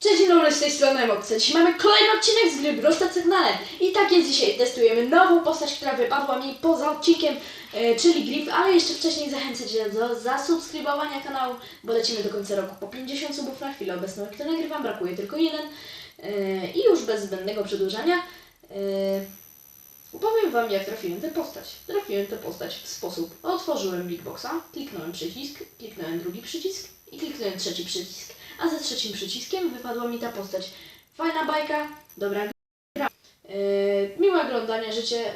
Cześć, dobry, z tej strony Moxa. Dzisiaj mamy kolejny odcinek z gry Brawl Stars Signale. I tak jest dzisiaj, testujemy nową postać, która wypadła mi poza odcinkiem, e, czyli Griff, ale jeszcze wcześniej zachęcę Cię do zasubskrybowania kanału, bo lecimy do końca roku po 50 subów na chwilę obecną, jak to nagrywam, brakuje tylko jeden. E, I już bez zbędnego przedłużania e, Wam, jak trafiłem tę postać. Trafiłem tę postać w sposób, otworzyłem Big Boxa, kliknąłem przycisk, kliknąłem drugi przycisk i kliknąłem trzeci przycisk a za trzecim przyciskiem wypadła mi ta postać. Fajna bajka, dobra gra. Yy, miłe oglądania życzę.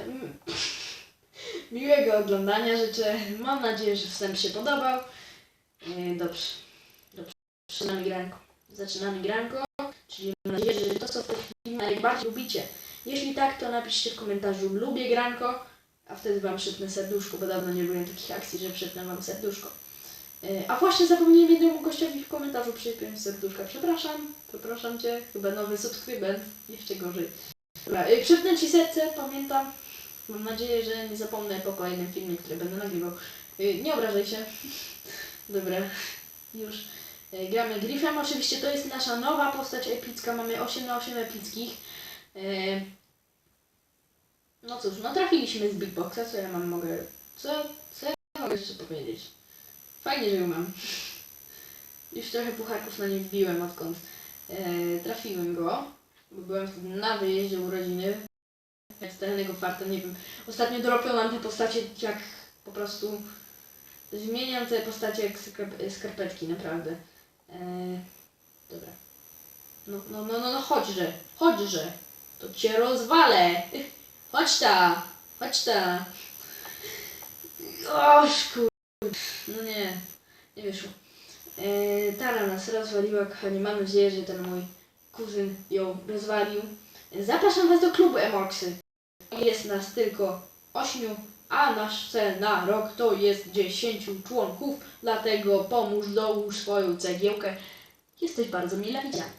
Miłego oglądania życzę. Mam nadzieję, że wstęp się podobał. Yy, dobrze. Dobrze. Zaczynamy granko. Zaczynamy granko. Czyli mam nadzieję, że to, co w tej chwili najbardziej lubicie. Jeśli tak, to napiszcie w komentarzu lubię granko, a wtedy Wam przypnę serduszko, bo dawno nie byłem takich akcji, że przypnę Wam serduszko. E, A właśnie zapomniałem jednemu gościowi w komentarzu przypiąć serduszka. Przepraszam, przepraszam Cię, chyba nowy subskrybent, jeszcze gorzej. Dobra, e, przypnę Ci serce, pamiętam. Mam nadzieję, że nie zapomnę po kolejnym filmie, który będę nagrywał. E, Nie obrażaj się. Dobra, już. Gramy Griffem, oczywiście to jest nasza nowa postać epicka, mamy 8 na 8 epickich. No cóż, no trafiliśmy z Big Boxa, co ja mam mogę... Co, co ja mogę jeszcze powiedzieć? Fajnie, że ją mam. Już trochę pucharków na nie wbiłem, odkąd e, trafiłem go. Bo byłem wtedy na wyjeździe urodziny. Stalnego farta, nie wiem. Ostatnio dropią nam te postacie jak po prostu... Zmieniam te postacie jak skarp- skarpetki, naprawdę. E, dobra. No, no, no, no, no chodźże, chodźże. To cię rozwalę. Chodź ta, chodź ta. Oż kur... No nie, nie wyszło. E, Tara nas rozwaliła, kochani. Mam nadzieję, że ten mój kuzyn ją rozwalił. Zapraszam Was do klubu Emoxy. Jest nas tylko ośmiu, a nasz cel na rok to jest 10 członków, dlatego pomóż, dołóż swoją cegiełkę. Jesteś bardzo mile widziany.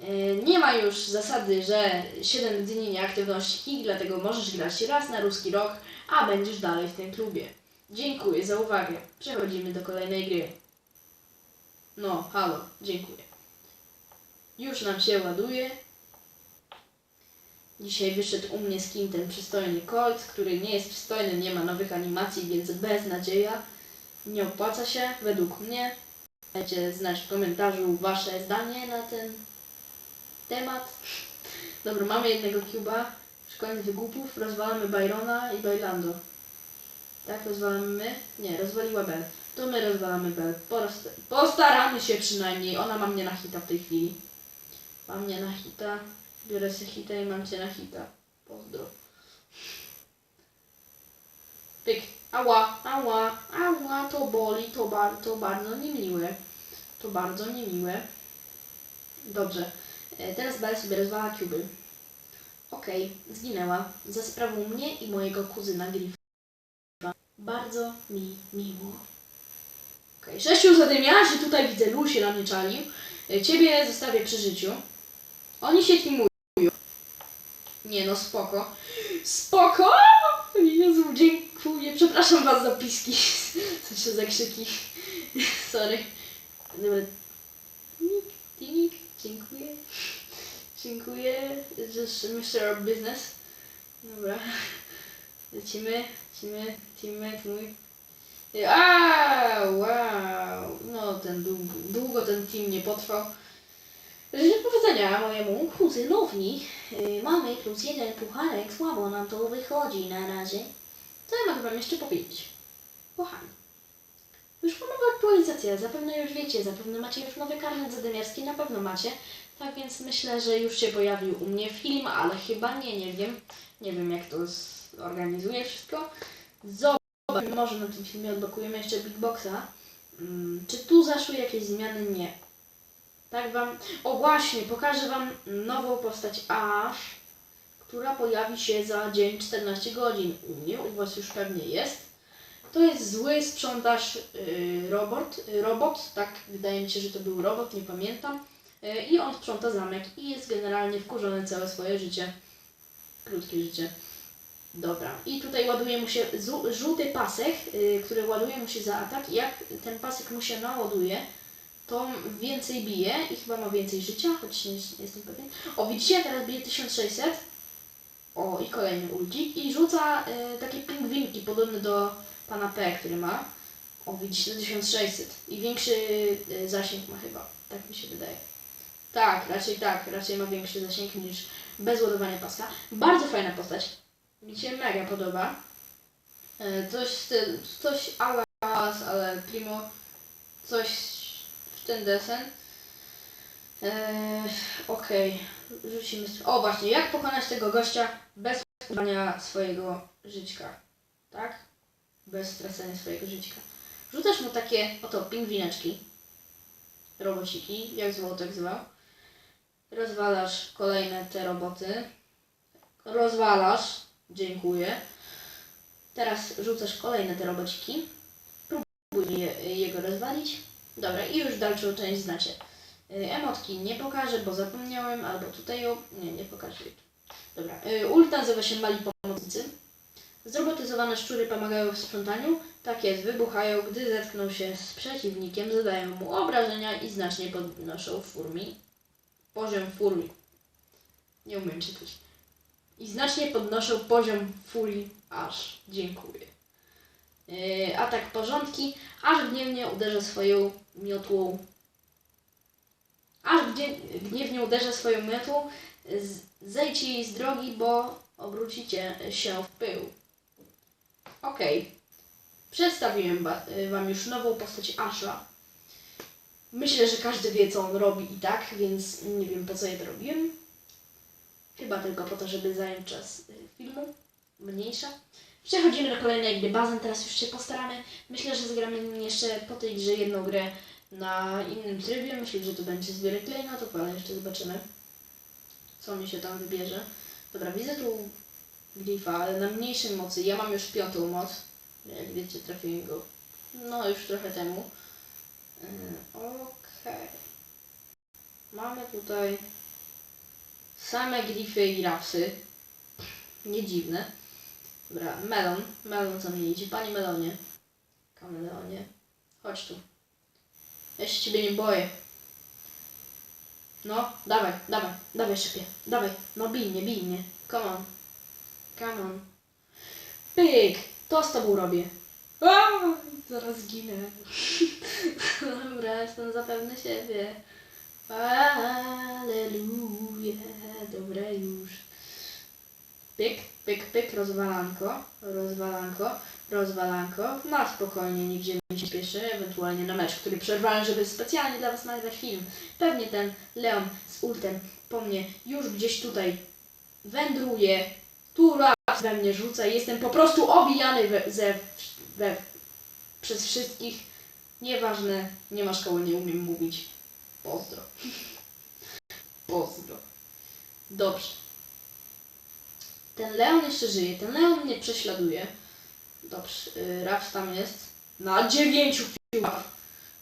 E, Nie ma już zasady, że 7 dni nieaktywności, dlatego możesz grać raz na ruski rok, a będziesz dalej w tym klubie. Dziękuję za uwagę. Przechodzimy do kolejnej gry. No, halo, dziękuję. Już nam się ładuje. Dzisiaj wyszedł u mnie skin ten przystojny Colt, który nie jest przystojny, nie ma nowych animacji, więc beznadzieja. Nie opłaca się, według mnie. Dajcie znać w komentarzu wasze zdanie na ten temat. Dobra, mamy jednego cuba. Już koniec wygłupów. Rozwalamy Byrona i Bailando. Tak, rozwalamy my? Nie, rozwaliła Bell. To my rozwalamy. Post- postaramy się przynajmniej. Ona ma mnie na hita w tej chwili. Ma mnie na hita. Biorę sobie hita i mam cię na hita. Pozdro. Pyk. Ała, ała, ała, to boli, to, bar- to bardzo niemiłe. To bardzo niemiłe. Dobrze. E, Teraz Bell sobie rozwala kuby. Okej, zginęła. Za sprawą mnie i mojego kuzyna Griffa. Bardzo mi miło. Okej, sześciu zadymiarzy, tutaj widzę Lu się na mnie czalił. E, Ciebie zostawię przy życiu. Oni się teamują. Nie no, spoko. Spoko! Jezu, dziękuję. Przepraszam was za piski. Co się za krzyki. Sorry. Dobra. Dziękuję. Dziękuję. Just Mr. Business. Dobra. Lecimy, lecimy, teammate mój. A, wow. No, ten długo, długo ten team nie potrwał. Życzę powodzenia mojemu kuzynowi. Yy, mamy plus jeden pucharek, słabo nam to wychodzi na razie. Co ja mogę wam jeszcze powiedzieć? Kochani. Wyszła nowa aktualizacja, zapewne już wiecie, zapewne macie już nowy karnet zadymiarski, na pewno macie. Tak więc myślę, że już się pojawił u mnie film, ale chyba nie, nie wiem. Nie wiem jak to zorganizuję wszystko. Zobacz, może na tym filmie odblokujemy jeszcze Big Boxa. Mm, czy tu zaszły jakieś zmiany? Nie. Tak wam. O właśnie, pokażę wam nową postać Ash, która pojawi się za dzień 14 godzin. U mnie, u was już pewnie jest. To jest zły sprzątaż yy, robot, yy, robot, tak, wydaje mi się, że to był robot, nie pamiętam. Yy, I on sprząta zamek i jest generalnie wkurzony całe swoje życie. Krótkie życie. Dobra. I tutaj ładuje mu się żółty pasek, yy, który ładuje mu się za atak. Jak ten pasek mu się naładuje, to więcej bije i chyba ma więcej życia, choć nie, nie jestem pewien. O, widzicie, teraz bije 1600. O, i kolejny ulcik. I rzuca y, takie pingwinki podobne do pana P, który ma. O, widzicie, 1600. I większy y, zasięg ma chyba. Tak mi się wydaje. Tak, raczej tak. Raczej ma większy zasięg niż bez ładowania paska. Bardzo fajna postać. Mi się mega podoba. E, Coś, coś ala, ale primo, coś w ten desen. Eee, Okej, rzucimy. str- O właśnie, jak pokonać tego gościa bez używania swojego żyćka? Tak? Bez stracenia swojego żyćka. Rzucasz mu takie oto pingwineczki, robociki, jak zwał, tak zwał. Rozwalasz kolejne te roboty. Rozwalasz, dziękuję. Teraz rzucasz kolejne te robociki. Próbuj je, jego rozwalić. Dobra, i już dalszą część znacie. Y, Emotki nie pokażę, bo zapomniałem, albo tutaj ją... Nie, nie pokażę. Dobra, y, ult nazywa się Mali Pomocnicy. Zrobotyzowane szczury pomagają w sprzątaniu. Tak jest, wybuchają, gdy zetkną się z przeciwnikiem, zadają mu obrażenia i znacznie podnoszą furmi. Poziom furii. Nie umiem czytać. I znacznie podnoszą poziom furii aż. Dziękuję. Yy, atak porządki, aż gniewnie uderza swoją miotłą. Aż gniewnie uderza swoją miotłą, z- zejdźcie jej z drogi, bo obrócicie się w pył. Okej. Przedstawiłem ba- y, Wam już nową postać Asha. Myślę, że każdy wie, co on robi i tak, więc nie wiem, po co ja to robiłem. Chyba tylko po to, żeby zająć czas y, filmu. Mniejsza. Przechodzimy do kolejnej gry bazem, teraz już się postaramy. Myślę, że zagramy jeszcze po tej grze jedną grę na innym trybie. Myślę, że to będzie klejna, to ale jeszcze zobaczymy, co mi się tam wybierze. Dobra, widzę tu glifa, ale na mniejszej mocy. Ja mam już piątą moc. Jak wiecie, trafiłem go no już trochę temu. Yy, Okej. Mamy tutaj same glify i rapsy. Nie dziwne. Dobra, melon. Melon za mnie idzie. Panie melonie. Kameleonie. Chodź tu. Ja się ciebie nie boję. No, dawaj, dawaj, dawaj szybie. Dawaj, no bij mnie, bij mnie. Come on. Come on. Pyk! To z tobą robię. Aaa, zaraz ginę. Dobra, jestem zapewne siebie. Aleluja. Dobra już. Pyk, pyk, pyk, rozwalanko, rozwalanko, rozwalanko. Na spokojnie, nigdzie nie się spieszy, ewentualnie na mecz, który przerwałem, żeby specjalnie dla Was nagrać film. Pewnie ten Leon z ultem po mnie już gdzieś tutaj wędruje, tu raz we mnie rzuca i jestem po prostu obijany we, ze, we, przez wszystkich. Nieważne, nie ma szkoły, nie umiem mówić. Pozdro. Pozdro. Dobrze. Ten Leon jeszcze żyje. Ten Leon mnie prześladuje. Dobrze, yy, Raf tam jest. Na dziewięciu piłach.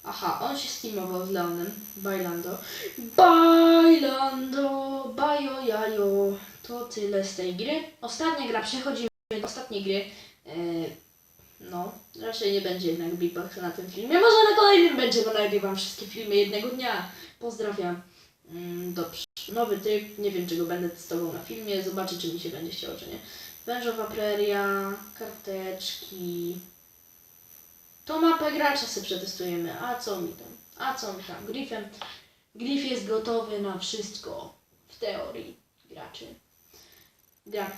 Aha, on się steamował z Leonem. Bailando. Bailando, bajo jajo. To tyle z tej gry. Ostatnia gra, przechodzimy do ostatniej gry. No, raczej nie będzie jednak beatboxa na tym filmie. Może na kolejnym będzie, bo nagrywam wszystkie filmy jednego dnia. Pozdrawiam. Mm, dobrze. Nowy tryb. Nie wiem, czego będę testował na filmie. Zobaczę, czy mi się będzie chciało, czy nie. Wężowa preria, karteczki. To mapę gracza sobie przetestujemy. A co mi tam? A co mi tam? Griffem. Griff jest gotowy na wszystko. W teorii graczy. Gra.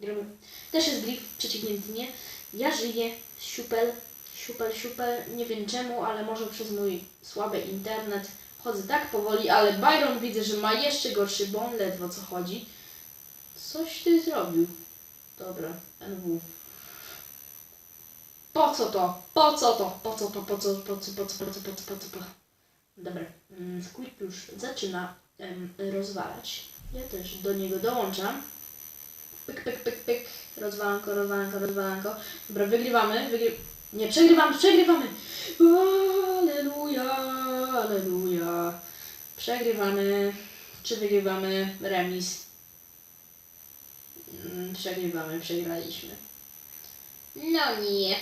Gramy. Też jest Griff, przeciwnięty nie. Ja żyję. Siupel. Siupel, siupel. Nie wiem czemu, ale może przez mój słaby internet. Chodzę tak powoli, ale Byron widzę, że ma jeszcze gorszy, bo on ledwo co chodzi. Coś ty zrobił. Dobra, NW. Po co to? Po co to? Po co to? Po co? Po co? Po co? Po co? Po co? Po co? Po co? Dobra, mm, Squid już zaczyna em, rozwalać. Ja też do niego dołączam. Pyk, pyk, pyk, pyk. Rozwalanko, rozwalanko, rozwalanko. Dobra, wygrywamy. Wygry... Nie, przegrywamy, przegrywamy. Aleluja, aleluja. Przegrywamy. Czy wygrywamy? Remis. Mm, Przegrywamy, przegraliśmy. No nie.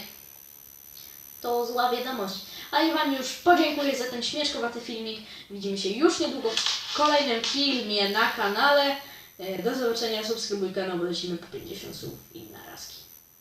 To zła wiadomość. A ja Wam już podziękuję za ten śmieszkowaty filmik. Widzimy się już niedługo w kolejnym filmie na kanale. E, Do zobaczenia, subskrybuj kanał, bo lecimy po 50 słów i narazki.